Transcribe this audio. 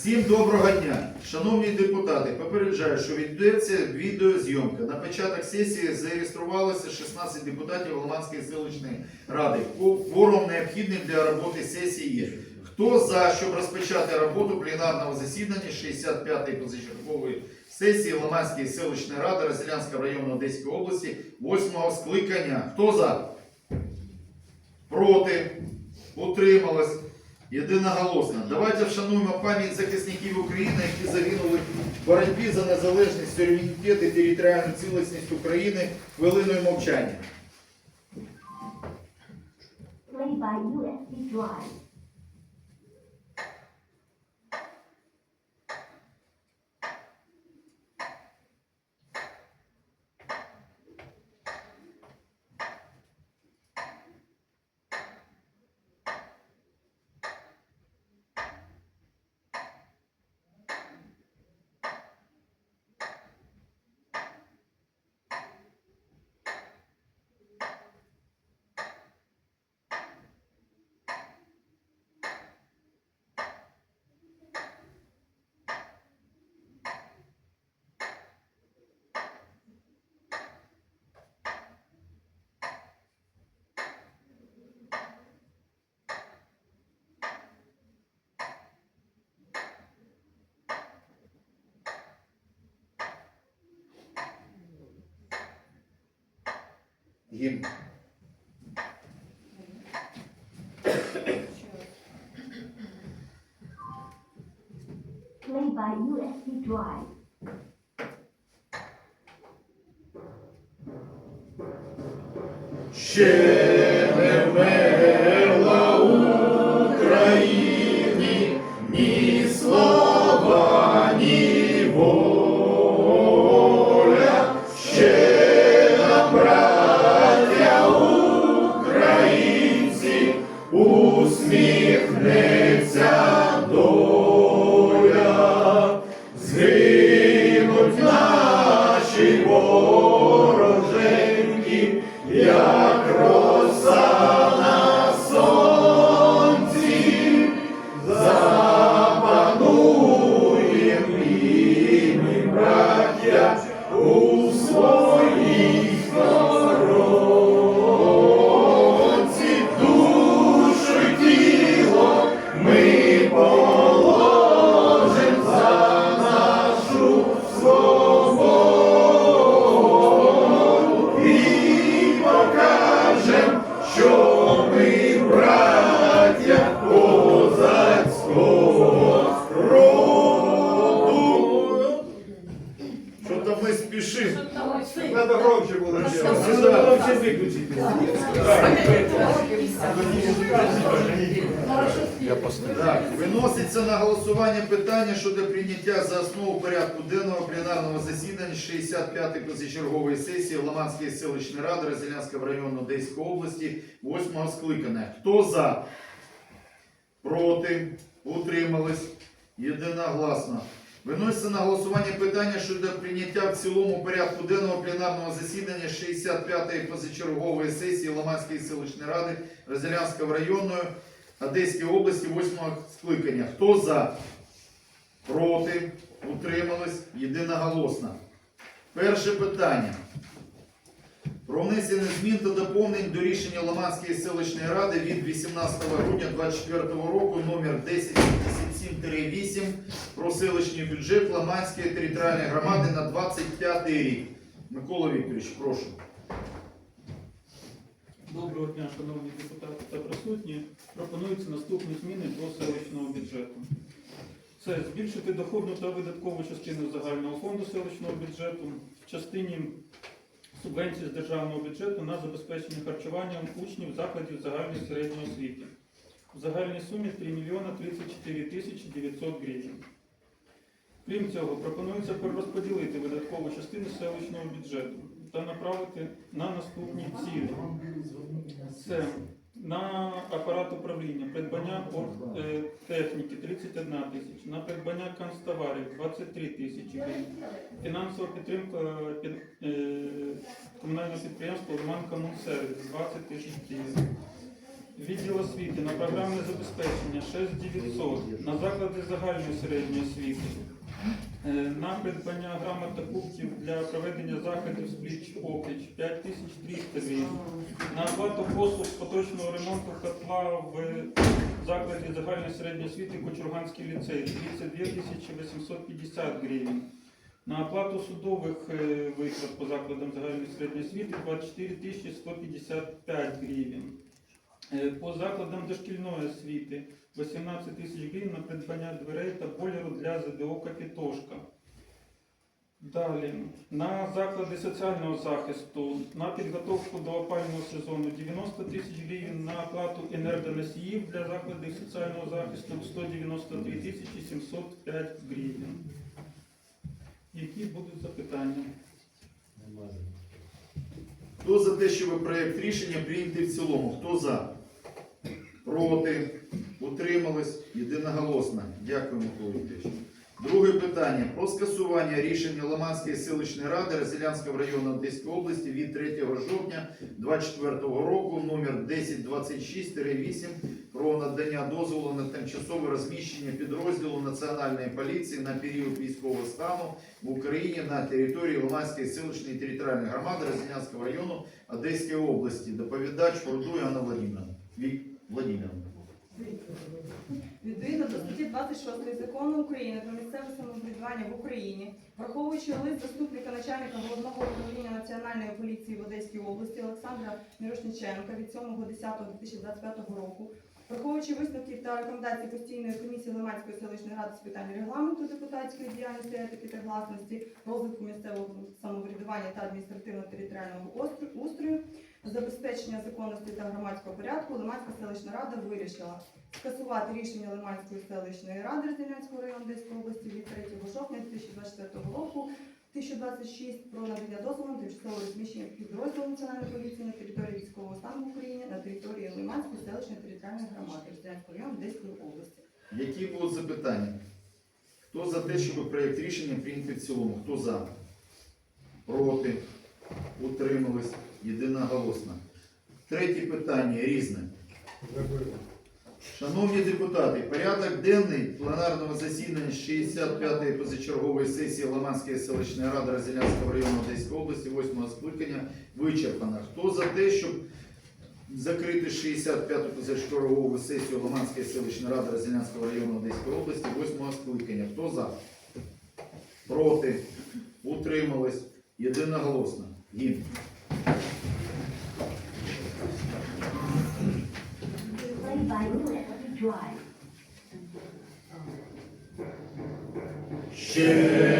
Всім доброго дня! Шановні депутати, попереджаю, що відбудеться відеозйомка. На початок сесії зареєструвалося 16 депутатів Лиманської селищної ради. Форум необхідний для роботи сесії є. Хто за, щоб розпочати роботу пленарного засідання 65-ї позачергової сесії Лиманської селищної ради Розділянського району Одеської області 8-го скликання? Хто за? Проти? Утрималось? Єдиноголосно. Давайте вшануємо пам'ять захисників України, які загинули в боротьбі за незалежність, суверенітет і територіальну цілісність України хвилиною мовчання. By drive. Гімн. Play by USB drive. Ще не вмерла Україні Там ми спішимо? Надо громче було делать. Надо громче выключить. Виноситься на голосування питання щодо прийняття за основу порядку денного пленарного засідання 65-ї позачергової сесії Ламанської селищної ради Розділянського району Одеської області 8-го скликання. Хто за? Проти? Утримались? Єдиногласно. Виноситься на голосування питання щодо прийняття в цілому порядку денного пленарного засідання 65-ї позачергової сесії Ломанської селищної ради Розділянського районної Одеської області 8-го скликання. Хто за? Проти? Утримались? Єдиноголосно. Перше питання. Про внесення змін та доповнень до рішення Ламанської селищної ради від 18 грудня 2024 року номер 1077-8 про селищний бюджет Ламанської територіальної громади на 25 рік. Микола Вікторович, прошу. Доброго дня, шановні депутати та присутні. Пропонуються наступні зміни до селищного бюджету. Це збільшити доходну та видаткову частину загального фонду селищного бюджету в частині субвенцій з державного бюджету на забезпечення харчуванням учнів закладів загальної середньої освіти. В загальній сумі 3 мільйона 34 тисячі 900 гривень. Крім цього, пропонується перерозподілити видаткову частину селищного бюджету та направити на наступні цілі. Це на апарат управління, придбання техніки 31 тисяча, на придбання канцтоварів 23 тисячі гривень, фінансова підтримка е, під- е, комунального підприємства Комунсервіс 20 тисяч гривень. Відділ освіти на програмне забезпечення 6900, на заклади загальної середньої освіти, Е, на придбання грамот та кубків для проведення заходів з пліч опліч 5300 гривень, на оплату послуг поточного ремонту котла в закладі загальної середньої освіти Кочурганський ліцей 32 850 гривень. На оплату судових е, витрат по закладам загальної середньої освіти 24 155 гривень. Е, По закладам дошкільної освіти 18 тисяч гривень на придбання дверей та бойлеру для ЗДО «Капітошка». Далі, на заклади соціального захисту, на підготовку до опального сезону 90 тисяч гривень, на оплату енергоносіїв для закладів соціального захисту 193 тисячі 705 гривень. Які будуть запитання? Хто за те, щоб проект рішення прийняти в цілому? Хто за? Проти? Утримались? Єдиноголосно. Дякую, Микола Вікторович. Друге питання про скасування рішення Ломанської селищної ради Розілянського району Одеської області від 3 жовтня 2024 року номер 1026-8 про надання дозволу на тимчасове розміщення підрозділу Національної поліції на період військового стану в Україні на території Лиманської селищної територіальної громади Розілянського району Одеської області. Доповідач Фурдуй Анна Владимировна. Владимировна. Відповідно до статті 26 закону України про місцеве самоврядування в Україні, враховуючи лист заступника начальника головного управління Національної поліції в Одеській області Олександра Мірошниченка від 7.10.2025 року, враховуючи висновки та рекомендації постійної комісії Лиманської селищної ради з питань регламенту депутатської діяльності, етики та гласності, розвитку місцевого самоврядування та адміністративно-територіального устрою, забезпечення законності та громадського порядку, Лиманська селищна рада вирішила скасувати рішення Лиманської селищної ради Розділянського району Одеської області від 3 жовтня 2024 року 1026 про надання дозволу на тимчасове розміщення підрозділу Національної поліції на території військового стану в Україні на території Лиманської селищної територіальної громади Розділянського району Одеської області. Які будуть запитання? Хто за те, щоб проект рішення прийняти в цілому? Хто за? Проти? Утримались? Єдиноголосно. Третє питання різне. Шановні депутати, порядок денний пленарного засідання 65-ї позачергової сесії Лиманської селищної ради Розілянського району Одеської області 8 скликання вичерпано. Хто за те, щоб закрити 65-ту позачергову сесію Лиманської селищної ради Розілянського району Одеської області 8 скликання? Хто за? Проти? Утримались? Єдиноголосно. Гімн. Shit.